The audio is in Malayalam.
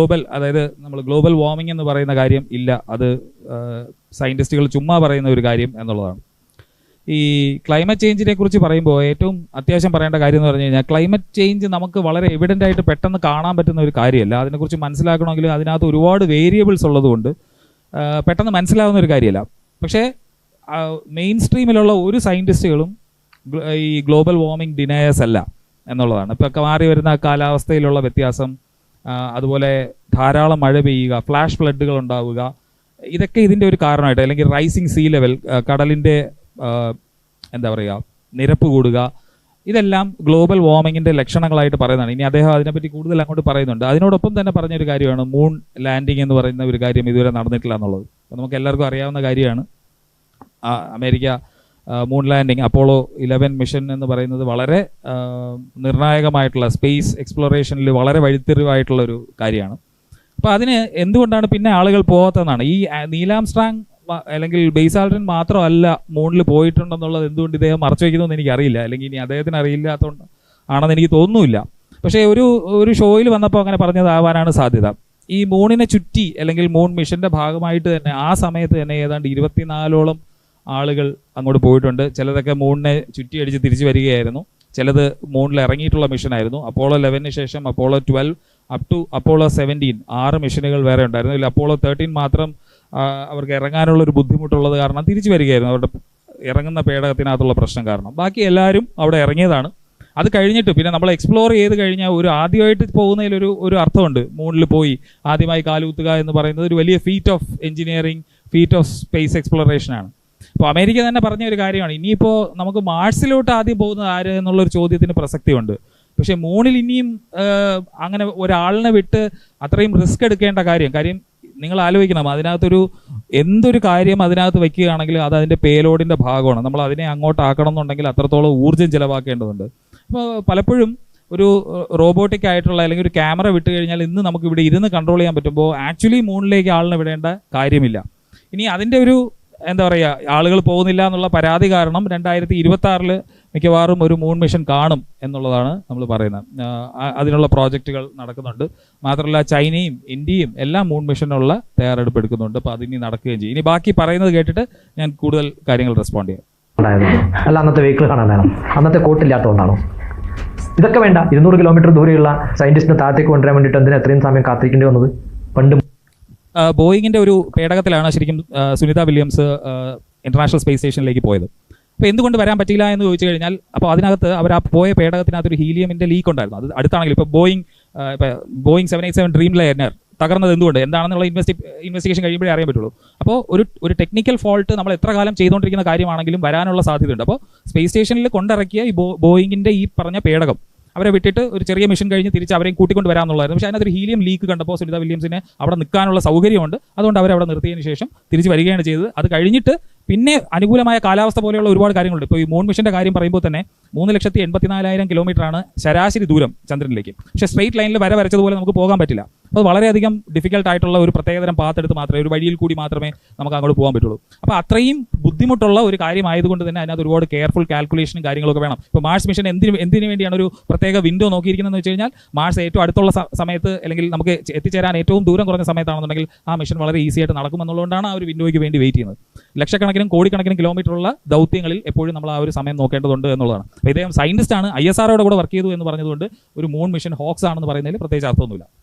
ഗ്ലോബൽ അതായത് നമ്മൾ ഗ്ലോബൽ വാർമിംഗ് എന്ന് പറയുന്ന കാര്യം ഇല്ല. അത് സയന്റിസ്റ്റുകൾ ചുമ്മാ പറയുന്ന ഒരു കാര്യം എന്നുള്ളതാണ്. ഈ ക്ലൈമറ്റ് ചേഞ്ചിനെ കുറിച്ച് പറയുമ്പോൾ ഏറ്റവും അത്യാവശ്യം പറയേണ്ട കാര്യം എന്ന് പറഞ്ഞു കഴിഞ്ഞാൽ ക്ലൈമറ്റ് ചേഞ്ച് നമുക്ക് വളരെ എവിഡന്റ് ആയിട്ട് പെട്ടെന്ന് കാണാൻ പറ്റുന്ന ഒരു കാര്യമല്ല. അതിനെക്കുറിച്ച് മനസ്സിലാക്കണമെങ്കിൽ അതിനകത്ത് ഒരുപാട് വേരിയബിൾസ് ഉള്ളതുകൊണ്ട് പെട്ടെന്ന് മനസ്സിലാവുന്ന ഒരു കാര്യമല്ല. പക്ഷേ മെയിൻ സ്ട്രീമിലുള്ള ഒരു സയന്റിസ്റ്റുകളും ഈ ഗ്ലോബൽ വാർമിംഗ് ഡിനയേഴ്സ് അല്ല എന്നുള്ളതാണ്. ഇപ്പോൾ മാറി വരുന്ന കാലാവസ്ഥയിലുള്ള വ്യത്യാസം അതുപോലെ ധാരാളം മഴ പെയ്യുക ഫ്ലാഷ് ഫ്ലഡുകൾ ഉണ്ടാവുക ഇതൊക്കെ ഇതിന്റെ ഒരു കാരണമായിട്ട് അല്ലെങ്കിൽ റൈസിങ് സീ ലെവൽ കടലിന്റെ എന്താ പറയുക നിരപ്പ് കൂടുക ഇതെല്ലാം ഗ്ലോബൽ വാർമിങ്ങിന്റെ ലക്ഷണങ്ങളായിട്ട് പറയുന്നതാണ്. ഇനി അദ്ദേഹം അതിനെപ്പറ്റി കൂടുതൽ അങ്ങോട്ട് പറയുന്നുണ്ട്. അതിനോടൊപ്പം തന്നെ പറഞ്ഞൊരു കാര്യമാണ് മൂൺ ലാൻഡിംഗ് എന്ന് പറയുന്ന ഒരു കാര്യം ഇതുവരെ നടന്നിട്ടില്ല എന്നുള്ളത്. നമുക്ക് എല്ലാവർക്കും അറിയാവുന്ന കാര്യമാണ്. America moon landing Apollo eleven mission എന്ന് പറയുന്നത് വളരെ നിർണായകമായിട്ടുള്ള സ്പേസ് എക്സ്പ്ലോറേഷനിൽ വളരെ വഴിത്തിരിവായിട്ടുള്ള ഒരു കാര്യമാണ്. അപ്പോൾ അതിന് എന്തുകൊണ്ടാണ് പിന്നെ ആളുകൾ പോകാത്തതെന്നാണ് ഈ ആ, നീലാം സ്ട്രാങ് വ- അല്ലെങ്കിൽ ബെയ്സാൾട്ടൻ മാത്രമല്ല മൂണിൽ പോയിട്ടുണ്ടെന്നുള്ളത് എന്തുകൊണ്ട് ഇദ്ദേഹം മറച്ചു വയ്ക്കുന്നതെന്ന് എനിക്കറിയില്ല. അല്ലെങ്കിൽ ഇനി അദ്ദേഹത്തിന് അറിയില്ലാത്തതുകൊണ്ട് ആണെന്ന് എനിക്ക് തോന്നുന്നില്ല പക്ഷേ ഒരു ഒരു ഷോയിൽ വന്നപ്പോൾ അങ്ങനെ പറഞ്ഞതാവാനാണ് സാധ്യത. ഈ മൂണിനെ ചുറ്റി അല്ലെങ്കിൽ മൂൺ മിഷന്റെ ഭാഗമായിട്ട് തന്നെ ആ സമയത്ത് തന്നെ ഏതാണ്ട് ഇരുപത്തിനാലോളം ആളുകൾ അങ്ങോട്ട് പോയിട്ടുണ്ട്. ചിലതൊക്കെ മൂണിനെ ചുറ്റിയടിച്ച് തിരിച്ചു വരികയായിരുന്നു. ചിലത് മൂണിൽ ഇറങ്ങിയിട്ടുള്ള മിഷനായിരുന്നു അപ്പോളോ ലെവനു ശേഷം Apollo twelve up to Apollo seventeen ആറ് മിഷനുകൾ വേറെ ഉണ്ടായിരുന്നു. ഇതിൽ അപ്പോളോ തേർട്ടീൻ മാത്രം അവർക്ക് ഇറങ്ങാനുള്ള ഒരു ബുദ്ധിമുട്ടുള്ളത് കാരണം തിരിച്ചു വരികയായിരുന്നു. അവരുടെ ഇറങ്ങുന്ന പേടകത്തിനകത്തുള്ള പ്രശ്നം കാരണം. ബാക്കി എല്ലാവരും അവിടെ ഇറങ്ങിയതാണ്. അത് കഴിഞ്ഞിട്ട് പിന്നെ നമ്മൾ എക്സ്പ്ലോർ ചെയ്ത് കഴിഞ്ഞാൽ ഒരു ആദ്യമായിട്ട് പോകുന്നതിലൊരു ഒരു അർത്ഥമുണ്ട്. മൂണിൽ പോയി ആദ്യമായി കാലുകുത്തുക എന്ന് പറയുന്നത് ഒരു വലിയ feat of engineering feat of space exploration ആണ്. അപ്പോൾ അമേരിക്ക തന്നെ പറഞ്ഞ ഒരു കാര്യമാണ്. ഇനിയിപ്പോൾ നമുക്ക് മാർസിലോട്ട് ആദ്യം പോകുന്നത് ആര് എന്നുള്ളൊരു ചോദ്യത്തിന് പ്രസക്തിയുണ്ട്. പക്ഷേ മൂണിൽ ഇനിയും അങ്ങനെ ഒരാളിനെ വിട്ട് അത്രയും റിസ്ക് എടുക്കേണ്ട കാര്യം കാര്യം നിങ്ങൾ ആലോചിക്കണം. അതിനകത്തൊരു എന്തൊരു കാര്യം അതിനകത്ത് വെക്കുകയാണെങ്കിൽ അത് അതിന്റെ പേലോഡിന്റെ ഭാഗമാണ്. നമ്മൾ അതിനെ അങ്ങോട്ട് ആക്കണം എന്നുണ്ടെങ്കിൽ അത്രത്തോളം ഊർജം ചിലവാക്കേണ്ടതുണ്ട്. അപ്പോൾ പലപ്പോഴും ഒരു റോബോട്ടിക് ആയിട്ടുള്ള അല്ലെങ്കിൽ ഒരു ക്യാമറ വിട്ട് കഴിഞ്ഞാൽ ഇന്ന് നമുക്ക് ഇവിടെ ഇരുന്ന് കൺട്രോൾ ചെയ്യാൻ പറ്റുമ്പോൾ ആക്ച്വലി മൂണിലേക്ക് ആളിനെ വിടേണ്ട കാര്യമില്ല. ഇനി അതിന്റെ ഒരു എന്താ പറയുക ആളുകൾ പോകുന്നില്ല എന്നുള്ള പരാതി കാരണം രണ്ടായിരത്തി ഇരുപത്തി ആറിൽ മിക്കവാറും ഒരു മൂൺ മിഷൻ കാണും എന്നുള്ളതാണ് നമ്മൾ പറയുന്നത്. അതിനുള്ള പ്രോജക്റ്റുകൾ നടക്കുന്നുണ്ട്. മാത്രമല്ല ചൈനയും ഇന്ത്യയും എല്ലാം മൂൺ മിഷനുള്ള തയ്യാറെടുപ്പ് എടുക്കുന്നുണ്ട്. അപ്പോൾ അതിനി നടക്കുകയും ചെയ്യും. ഇനി ബാക്കി പറയുന്നത് കേട്ടിട്ട് ഞാൻ കൂടുതൽ കാര്യങ്ങൾ റെസ്പോണ്ട് ചെയ്യാം. അല്ല അന്നത്തെ വെഹിക്കിൾ കാണാനാണോ അന്നത്തെ കോട്ടില്ലാത്തതുകൊണ്ടാണോ ഇതൊക്കെ വേണ്ട. ഇരുന്നൂറ് കിലോമീറ്റർ ദൂരെയുള്ള സയന്റിസ്റ്റിനെ താഴത്തേക്ക് കൊണ്ടുവരാൻ വേണ്ടിയിട്ട് എന്തിനാ എത്രയും സമയം കാത്തിരിക്കേണ്ടി വന്നത്? പണ്ട് ബോയിങ്ങിന്റെ ഒരു പേടകത്തിലാണ് ശരിക്കും സുനിത വില്യംസ് ഇന്റർനാഷണൽ സ്പേസ് സ്റ്റേഷനിലേക്ക് പോയത്. അപ്പോൾ എന്തുകൊണ്ട് വരാൻ പറ്റില്ല എന്ന് ചോദിച്ചു കഴിഞ്ഞാൽ അപ്പോൾ അതിനകത്ത് അവർ ആ പോയ പേടകത്തിനകത്ത് ഒരു ഹീലിയമിന്റെ ലീക്ക് ഉണ്ടായിരുന്നു. അത് അടുത്താണെങ്കിൽ ഇപ്പോൾ ബോയിങ് ഇപ്പോൾ Boeing seven eight seven dreamliner തകർന്നത് എന്തുകൊണ്ട്? എന്താണെന്നുള്ള ഇൻവെസ്റ്റി ഇൻവെസ്റ്റിഗേഷൻ കഴിയുമ്പോഴേ അറിയാൻ പറ്റുള്ളൂ. അപ്പോൾ ഒരു ഒരു ടെക്നിക്കൽ ഫോൾട്ട് നമ്മൾ എത്ര കാലം ചെയ്തുകൊണ്ടിരിക്കുന്ന കാര്യമാണെങ്കിലും വരാനുള്ള സാധ്യതയുണ്ട്. അപ്പോൾ സ്പേസ് സ്റ്റേഷനിൽ കൊണ്ടിറക്കിയ ഈ ബോ ബോയിങ്ങിന്റെ ഈ പറഞ്ഞ പേടകം അവരെ വിട്ടിട്ട് ഒരു ചെറിയ മിഷൻ കഴിഞ്ഞ് തിരിച്ച് അവരെയും കൂട്ടിക്കൊണ്ട് വരാമെന്നുള്ളതായിരുന്നു. പക്ഷേ അതിനകത്ത് ഒരു ഹീലിയം ലീക്ക് കണ്ടപ്പോൾ സുനിത വില്യംസിനെ അവിടെ നിൽക്കാനുള്ള സൗകര്യമുണ്ട്. അതുകൊണ്ട് അവരവിടെ നിർത്തിയതിന് ശേഷം തിരിച്ച് വരികയാണ് ചെയ്തത്. അത് കഴിഞ്ഞിട്ട് പിന്നെ അനുകൂലമായ കാലാവസ്ഥ പോലെയുള്ള ഒരുപാട് കാര്യങ്ങളുണ്ട്. ഇപ്പോൾ ഈ മൂൺ മിഷന്റെ കാര്യം പറയുമ്പോൾ തന്നെ മൂന്ന് ലക്ഷത്തി എൺപത്തിനാലായിരം കിലോമീറ്റർ ആണ് ശരാശരി ദൂരം ചന്ദ്രനിലേക്ക്. പക്ഷെ സ്ട്രെയിറ്റ് ലൈനിൽ വര വരച്ചതുപോലെ നമുക്ക് പോകാൻ പറ്റില്ല. അപ്പോൾ വളരെയധികം ഡിഫിക്കൽട്ട് ആയിട്ടുള്ള ഒരു പ്രത്യേകതരം പാത്തെടുത്ത് മാത്രമേ ഒരു വഴിയിൽ കൂടി മാത്രമേ നമുക്ക് അങ്ങോട്ട് പോകാൻ പറ്റുള്ളൂ. അപ്പോൾ അത്രയും ബുദ്ധിമുട്ടുള്ള ഒരു കാര്യമായതുകൊണ്ട് തന്നെ അതിനകത്ത് ഒരുപാട് കെയർഫുൾ കാൽക്കുലേഷനും കാര്യങ്ങളൊക്കെ വേണം. ഇപ്പോൾ മാർസ് മിഷൻ എന്തിന് എന്തിനു വേണ്ടിയാണ് ഒരു പ്രത്യേക വിൻഡോ നോക്കിയിരിക്കുന്നതെന്ന് വെച്ച് കഴിഞ്ഞാൽ മാർസ് ഏറ്റവും അടുത്തുള്ള സമയത്ത് അല്ലെങ്കിൽ നമുക്ക് എത്തിച്ചേരാൻ ഏറ്റവും ദൂരം കുറഞ്ഞ സമയത്താണെന്നുണ്ടെങ്കിൽ ആ മിഷൻ വളരെ ഈസി ആയിട്ട് നടക്കുമെന്നുള്ളതുകൊണ്ടാണ് ആ ഒരു വിൻഡോയ്ക്ക് വേണ്ടി വെയിറ്റ് ചെയ്യുന്നത്. ലക്ഷക്കണക്കിനും കോടിക്കണക്കിനും കിലോമീറ്ററുള്ള ദൗത്യങ്ങളിൽ എപ്പോഴും നമ്മൾ ആ ഒരു സമയം നോക്കേണ്ടതുണ്ട് എന്നുള്ളതാണ്. ഇദ്ദേഹം സയന്റിസ്റ്റ് ആണ്. ഐ എസ് ആർഒയുടെ കൂടെ വർക്ക് ചെയ്തു എന്ന് പറഞ്ഞതുകൊണ്ട് ഒരു മൂൺ മിഷൻ ഹോക്സ് ആണെന്ന് പറയുന്നതിൽ പ്രത്യേകിച്ച് അർത്ഥമൊന്നുമില്ല.